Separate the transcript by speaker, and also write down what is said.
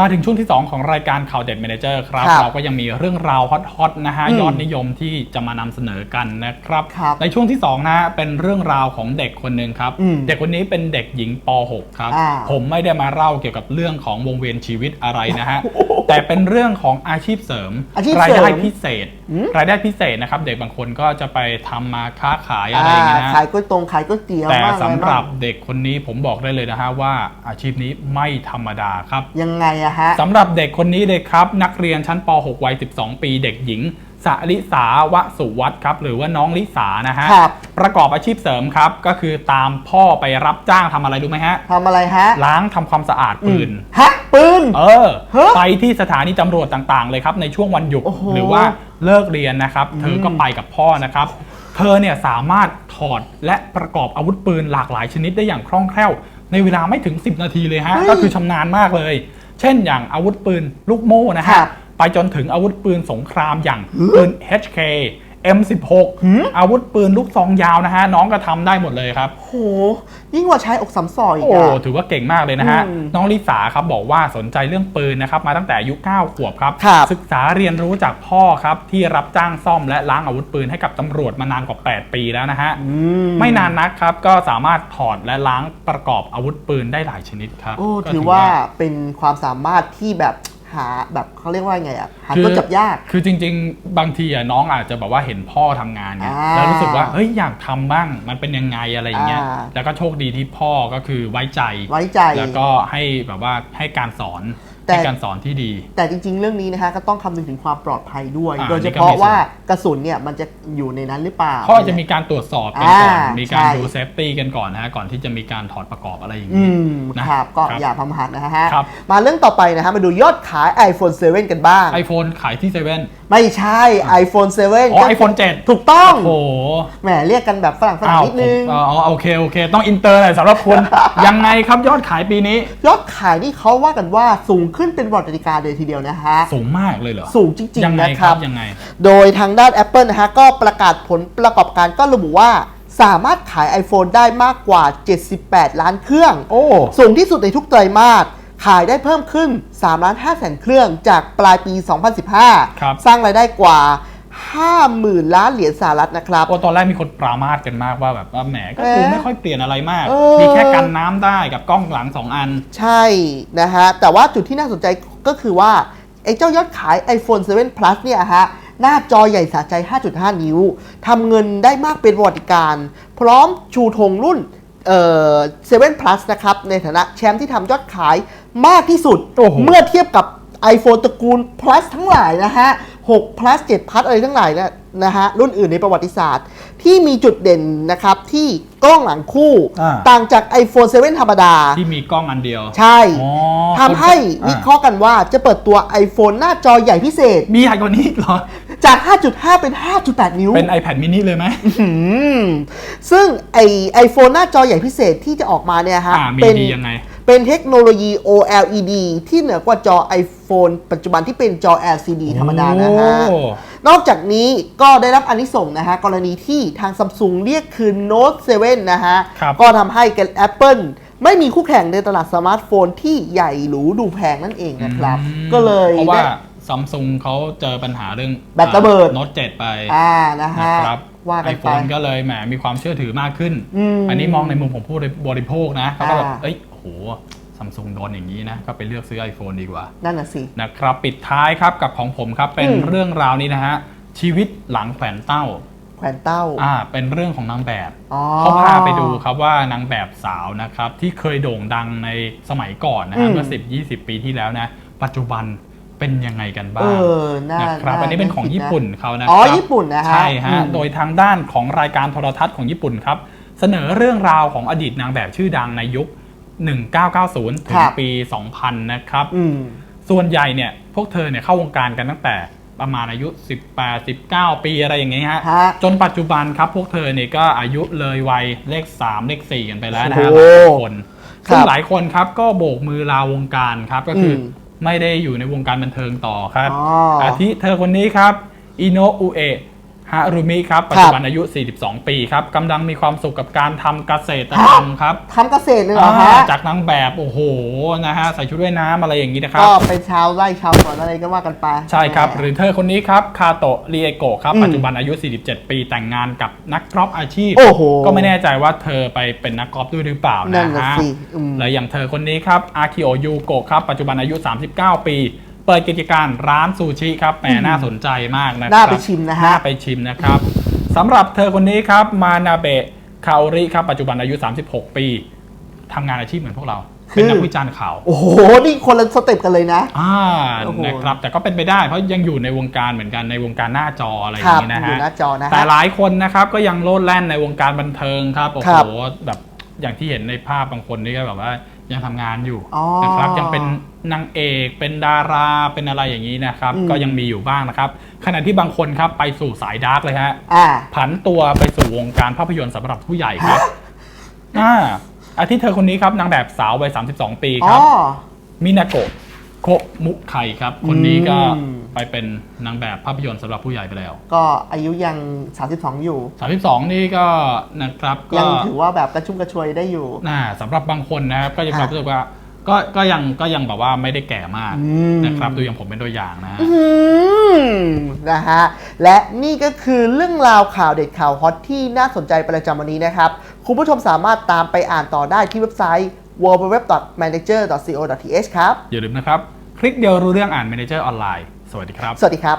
Speaker 1: มาถึงช่วงที่ 2 ของรายการข่าวเด็ดเมเนเจอร์ครับ
Speaker 2: ครับ
Speaker 1: เราก็ยังมีเรื่องราวฮอตๆนะฮะ
Speaker 2: อืม
Speaker 1: ยอดนิยมที่จะมานำเสนอกันนะครับ
Speaker 2: ครับ
Speaker 1: ในช่วงที่2นะฮะเป็นเรื่องราวของเด็กคนหนึ่งครับ
Speaker 2: อืม
Speaker 1: เด็กคนนี้เป็นเด็กหญิงป .6 ครับ
Speaker 2: อ่า
Speaker 1: ผมไม่ได้มาเล่าเกี่ยวกับเรื่องของวงเวียนชีวิตอะไรนะฮะ แต่เป็นเรื่องของอาชีพเสริม
Speaker 2: อาชีพ
Speaker 1: ราย
Speaker 2: เสริม
Speaker 1: ได้พิเศษ
Speaker 2: อืม
Speaker 1: รายได้พิเศษนะครับ เด็กบางคนก็จะไปทำมาค้าขายอะไรอย่างเงี้ยนะ
Speaker 2: ขายก๋วยตรงขายก๋วยเตี๋ยว
Speaker 1: แต่
Speaker 2: บ้างอะ
Speaker 1: สำ
Speaker 2: ไาง
Speaker 1: หรับเด็กคนนี้ผมบอกได้เลยนะฮะว่าอาชีพนี้ไม่ธรรมดาครับ
Speaker 2: ยังไงอะฮะ
Speaker 1: สำหรับเด็กคนนี้เลยครับ นักเรียนชั้นป .6 วัย 12 ปีเด็กหญิง สริสาวสุวัตครับหรือว่าน้องลิสานะฮะ
Speaker 2: ครับ
Speaker 1: ประกอบอาชีพเสริมครับ ก็คือตามพ่อไปรับจ้างทำอะไรรู้ไหมฮะ
Speaker 2: ทำอะไรฮะ
Speaker 1: ล้างทำความสะอาดปืน
Speaker 2: ฮะปืน
Speaker 1: เออ
Speaker 2: ฮะ
Speaker 1: ไปที่สถานีตำรวจต่างๆ เลยครับ ในช่วงวันหยุด
Speaker 2: โอ้โห
Speaker 1: หรือว่าเลิกเรียนนะครับ เธอก็ไปกับพ่อนะครับ เธอเนี่ยสามารถถอดและประกอบอาวุธปืนหลากหลายชนิดได้อย่างคล่องแคล่ว ในเวลาไม่ถึง 10 นาทีเลยฮะ
Speaker 2: เฮ้ย
Speaker 1: ก็คือชำนาญมากเลย เช่นอย่างอาวุธปืนลูกโม่นะ
Speaker 2: ครั
Speaker 1: ฮะ
Speaker 2: บ
Speaker 1: ไปจนถึงอาวุธปืนสงครามอย่างปืน HK M16
Speaker 2: หืม
Speaker 1: อาวุธปืนลูกซองยาวนะฮะ น้องก็ทำได้หมดเลยครับ
Speaker 2: โห ยิ่งกว่าใช้อกสามซอยอีก
Speaker 1: โอ้
Speaker 2: อะ
Speaker 1: ถือว่าเก่งมากเลยนะฮะ
Speaker 2: อืม
Speaker 1: น้องลิสาครับบอกว่าสนใจเรื่องปืนนะครับ มาตั้งแต่อายุ9ขวบครับ
Speaker 2: ครับ
Speaker 1: ศึกษาเรียนรู้จากพ่อครับ ที่รับจ้างซ่อมและล้างอาวุธปืนให้กับตำรวจมานานกว่า 8 ปีแล้วนะฮะ
Speaker 2: อื
Speaker 1: ไม่นานนักครับ ก็สามารถถอดและล้างประกอบอาวุธปืนได้หลายชนิดครับ
Speaker 2: โอ้
Speaker 1: ก็
Speaker 2: ถือว่าเป็นความสามารถที่แบบ หาแบบเขาเรียกว่าไงอะหา
Speaker 1: คือ
Speaker 2: ตัวจับยาก
Speaker 1: คือจริง ๆ บางทีอะน้องอาจจะแบบว่าเห็นพ่อทำงานไง
Speaker 2: อ่า
Speaker 1: แล้วรู้สึกว่าเฮ้ยอยากทำบ้างมันเป็นยังไงอะไรอย่างเงี้ย
Speaker 2: อ่า
Speaker 1: แล้วก็โชคดีที่พ่อก็คือไว้ใจ
Speaker 2: ไว้ใจ
Speaker 1: แล้วก็ให้แบบว่าให้การสอน
Speaker 2: แต่
Speaker 1: ให้การสอนที่ดี
Speaker 2: แต่จริง ๆ เรื่องนี้นะฮะก็ต้องคำนึงถึงความปลอดภัยด้วย
Speaker 1: อ่า
Speaker 2: โดยเฉ
Speaker 1: นี่ก็
Speaker 2: พาะ
Speaker 1: มีส่วน
Speaker 2: ว่ากระสุนเนี่ยมันจะอยู่ในนั้นหรือเปล่า
Speaker 1: เขาอาจจะมีการตรวจสอบกันก่อน
Speaker 2: อ่ามี
Speaker 1: มีการ
Speaker 2: ใช่
Speaker 1: ดูเซฟตี้กันก่อนนะฮะก่อนที่จะมีการถอดประกอบอะไรอย่าง
Speaker 2: อื
Speaker 1: นี้
Speaker 2: ม
Speaker 1: นะครับ
Speaker 2: ก็
Speaker 1: ครับ
Speaker 2: อย่าพำหัดนะฮะ
Speaker 1: ครับ
Speaker 2: มาเรื่องต่อไปนะฮะมาดูยอดขาย iPhone 7 กันบ้าง
Speaker 1: ไอโฟนขายที่เซเว่น
Speaker 2: ไม่ใช่ iPhone 7
Speaker 1: อ๋อไอโฟนเจ็ด
Speaker 2: ถูกต้อง
Speaker 1: โอ้โห
Speaker 2: แหมเรียกกันแบบฝรั่งฝรั่ง
Speaker 1: อ้าว
Speaker 2: นิดนึง
Speaker 1: ผมอ๋อโอเคโอเค ต้องอินเตอร์หน่อยสำหรับคุณ ยังไงครับยอดขายปีนี้
Speaker 2: ยอดขายนี่เขาว่ากันว่าสูงขึ้นเป็นประวัติการณ์เลยทีเดียวนะฮะ
Speaker 1: สูงมากเลยเหรอ
Speaker 2: สูงจริง
Speaker 1: ยัง
Speaker 2: ๆ
Speaker 1: ไง
Speaker 2: นะ
Speaker 1: ค
Speaker 2: ค
Speaker 1: รั
Speaker 2: รั
Speaker 1: บบยังไง
Speaker 2: โดยทางด้าน Apple นะฮะ ก็ประกาศผลประกอบการก็ระบุว่าสามารถขาย iPhone ได้มากกว่า 78 ล้านเครื่อง
Speaker 1: โอ้
Speaker 2: สูงที่สุดในทุกไตรมาส ขายได้เพิ่มขึ้น3ล้าน5แสนเครื่องจากปลายปี 2015
Speaker 1: ครับ
Speaker 2: สร้างรายได้กว่า 50,000 ล้านเหรียญสหรัฐนะครับ
Speaker 1: โอ้ตอนแรกมีคนปรามาสกันมากว่าแบบว่าแหมก็คือ
Speaker 2: เอ๊ะ
Speaker 1: ไม่ค่อยเปลี่ยนอะไรมาก
Speaker 2: เออ
Speaker 1: มีแค่กันน้ำได้กับกล้องหลังสองอัน
Speaker 2: ใช่นะฮะ แต่ว่าจุดที่น่าสนใจก็คือว่า ไอ้เจ้ายอดขาย iPhone 7 Plus เนี่ยฮะ หน้าจอใหญ่สะใจ 5.5 นิ้วทำเงินได้มากเป็นประวัติการณ์พร้อมชูธงรุ่นเอ่อ7 Plus นะครับ ในฐานะแชมป์ที่ทำยอดขาย มากที่สุด
Speaker 1: โอ้โห
Speaker 2: เมื่อเทียบกับ iPhone ตระกูล Plus ทั้งหลายนะฮะ6 plus 7 plus อะไรทั้งหลายนะนะฮะรุ่นอื่นในประวัติศาสตร์ ที่มีจุดเด่นนะครับ ที่กล้องหลังคู่
Speaker 1: อ่า
Speaker 2: ต่างจาก iPhone 7 ธรรมดา
Speaker 1: ที่มีกล้องอันเดียว
Speaker 2: ใช่
Speaker 1: อ๋อ
Speaker 2: ทำให้วิเคราะห์กันว่าจะเปิดตัว iPhone หน้าจอใหญ่พิเศษ
Speaker 1: มีใหญ่กว่านี้อีกเหรอ
Speaker 2: จาก 5.5 เป็น 5.8 นิ้ว
Speaker 1: เป็น iPad mini เลยไหม
Speaker 2: หืมซึ่งไอไอโฟนหน้าจอใหญ่พิเศษที่จะออกมาเนี่ยฮะ
Speaker 1: อ่ามี
Speaker 2: เป็น
Speaker 1: ดียังไง
Speaker 2: เป็นเทคโนโลยี OLED ที่เหนือกว่าจอ iPhone ปัจจุบันที่เป็นจอ LCD ธรรมดานะฮะ
Speaker 1: โอ้
Speaker 2: นอกจากนี้ก็ได้รับอนนิสงส์นะฮะ กรณีที่ทางซัมซุงเรียกคืน Note 7 นะฮะ
Speaker 1: ครับ
Speaker 2: ก็ทำให้กัน Apple ไม่มีคู่แข่งในตลาดสมาร์ทโฟนที่ใหญ่หรูดูแพงนั่นเองนะครับ
Speaker 1: อืม
Speaker 2: ก็เลย
Speaker 1: เพราะว่า
Speaker 2: ได้
Speaker 1: ซัมซุงเขาเจอปัญหาเรื่อง
Speaker 2: แบตระเบิด
Speaker 1: โน้ตเจ็ดไป
Speaker 2: อ่านะฮะ
Speaker 1: นะครับ
Speaker 2: ว่ากัน
Speaker 1: ไอ
Speaker 2: ไป
Speaker 1: โฟนก็เลยแหมมีความเชื่อถือมากขึ้น
Speaker 2: อืม
Speaker 1: อันนี้มองในมุมของผู้บริโภคนะเขาก็แบบ
Speaker 2: อ่า
Speaker 1: เอ้ยโห ซัมซุงโดนอย่างนี้นะ ก็ไปเลือกซื้อ iPhone ดีกว่า
Speaker 2: นั่นน่ะสิ
Speaker 1: นะครับ ปิดท้ายครับกับของผมครับ เป็น
Speaker 2: อืม
Speaker 1: เรื่องราวนี้นะฮะ ชีวิตหลังแขวนเต้า
Speaker 2: แขวนเต้า
Speaker 1: อ่า เป็นเรื่องของนางแบบ
Speaker 2: อ๋อ
Speaker 1: เขาพาไปดูครับว่านางแบบสาวนะครับ ที่เคยโด่งดังในสมัยก่อนนะฮะ
Speaker 2: อืม
Speaker 1: เมื่อ 10 20 ปีที่แล้วนะ ปัจจุบันเป็นยังไงกัน
Speaker 2: เอ
Speaker 1: บ้าง
Speaker 2: อน่า
Speaker 1: นะครับาอันนี้เป็นของ
Speaker 2: คิดะ
Speaker 1: ญี่ปุ่นเขานะค
Speaker 2: อ๋
Speaker 1: รั
Speaker 2: อญี่ปุ่นนะฮะ
Speaker 1: ใช่ฮะ
Speaker 2: อืม
Speaker 1: โดยทางด้านของรายการโทรทัศน์ของญี่ปุ่นครับ เสนอเรื่องราวของอดีตนางแบบชื่อดังในยุค 1990 ถึงปี 2000 นะครับ
Speaker 2: อืม
Speaker 1: ส่วนใหญ่เนี่ยพวกเธอเนี่ยเข้าวงการกันตั้งแต่ประมาณอายุ 18 19 ปีอะไรอย่างเงี้ยฮะ
Speaker 2: ฮะ
Speaker 1: จนปัจจุบันครับพวกเธอเนี่ยก็อายุเลยวัยเลข 3 เลข 4 กันไปแล้วนะฮะ
Speaker 2: โอ้
Speaker 1: ห
Speaker 2: โห
Speaker 1: ลายคน
Speaker 2: ครับ
Speaker 1: ซึ่งหลายคนครับก็โบกมือลาวงการครับก็คืออ
Speaker 2: ม
Speaker 1: ไม่ได้อยู่ในวงการบันเทิงต่อครับ
Speaker 2: อ๋ออ
Speaker 1: อาทิเธอคนนี้ครับอิโนะอุเอะ ฮารุมิครับปัจจุบันอายุ 42 ปีครับกำลังมีความสุขกับการทำเกษตรกรรมครับ
Speaker 2: ทำเกษตรเลยเหรอฮะ
Speaker 1: อ่าจากนางแบบโอ้โหนะฮะใส่ชุดว่ายน้ำอะไรอย่างนี้นะครับ
Speaker 2: ก็เป็นชาวไร่ชาวสวนอะไรก็ว่ากันไป
Speaker 1: ใช่ครับ
Speaker 2: แหม
Speaker 1: หรือเธอคนนี้ครับคาโตะเรียโกะครับ
Speaker 2: อืม
Speaker 1: ปัจจุบันอายุ 47 ปีแต่งงานกับนักกอล์ฟอาชีพ
Speaker 2: โอ้โห
Speaker 1: ก็ไม่แน่ใจว่าเธอไปเป็นนักกอล์ฟด้วยหรือเปล่า
Speaker 2: นั่
Speaker 1: นะ
Speaker 2: นน่ะ
Speaker 1: ฮะ
Speaker 2: สิอืม
Speaker 1: และอย่างเธอคนนี้ครับอาคิโอยูโกะครับปัจจุบันอายุ 39 ปี เปิดกิจการร้านซูชิครับแหมน่าสนใจมากนะครับ
Speaker 2: น่าไปชิมนะฮะ
Speaker 1: น่าไปชิมนะครับสำหรับเธอคนนี้ครับมานาเบะคาโอริครับปัจจุบันอายุ 36 ปีทำงานอาชีพเหมือนพวกเราเป็นนักวิจารณ์ข่าว
Speaker 2: โอ้โห นี่คนละสเต็ปกันเลยนะ
Speaker 1: อ่า
Speaker 2: โอ้โห
Speaker 1: นะครับ แต่ก็เป็นไปได้เพราะยังอยู่ในวงการเหมือนกันในวงการหน้าจออะไรอ
Speaker 2: ค
Speaker 1: ย่า
Speaker 2: รับ
Speaker 1: งนี้นะ
Speaker 2: อยู่
Speaker 1: ฮะ
Speaker 2: หน้าจอนะฮะ
Speaker 1: แต่หลายคนนะครับก็ยังโลดแล่นในวงการบันเทิงครับ โอ้
Speaker 2: ครั
Speaker 1: โห
Speaker 2: บ
Speaker 1: แบบอย่างที่เห็นในภาพบางคนนี่ก็แบบว่า ยังทำงานอยู่
Speaker 2: อ๋อ
Speaker 1: นะครับยังเป็นนางเอกเป็นดาราเป็นอะไรอย่างนี้นะครับ
Speaker 2: อืม
Speaker 1: ก็ยังมีอยู่บ้างนะครับขณะที่บางคนครับไปสู่สายดาร์กเลยฮะ
Speaker 2: อ่า
Speaker 1: ผันตัวไปสู่วงการภาพยนตร์สำหรับผู้ใหญ่ครับอ่าอาทิเธอคนนี้ครับนางแบบสาววัย32 ปีค
Speaker 2: อ๋อ
Speaker 1: รับมินาโกะ โคะมุไคครับ คนนี้ก็
Speaker 2: อืม
Speaker 1: ไปเป็นนางแบบภาพยนตร์สำหรับผู้ใหญ่ไปแล้ว
Speaker 2: ก็อายุยัง 32 อยู่
Speaker 1: 32 นี่ก็นะครับก็
Speaker 2: ยังถือว่าแบบกระชุ่มกระชวยได้อยู่
Speaker 1: น่าสำหรับบางคนนะครับก็ยัง
Speaker 2: ฮะ
Speaker 1: รู้สึกว่า ก็ก็ยังก็ยังแบบว่าไม่ได้แก่มาก
Speaker 2: อืม
Speaker 1: นะครับดูอย่างผมเป็นตัวอย่างนะฮะ
Speaker 2: อืมนะฮะ และนี่ก็คือเรื่องราวข่าวเด็ดข่าวฮอตที่น่าสนใจประจำวันนี้นะครับ คุณผู้ชมสามารถตามไปอ่านต่อได้ที่เว็บไซต์ www.manager.co.th ครับ
Speaker 1: อย่าลืมนะครับ คลิกเดียวรู้เรื่องอ่าน Manager ออนไลน์ สวัสดีครับ
Speaker 2: สวัสดีครับ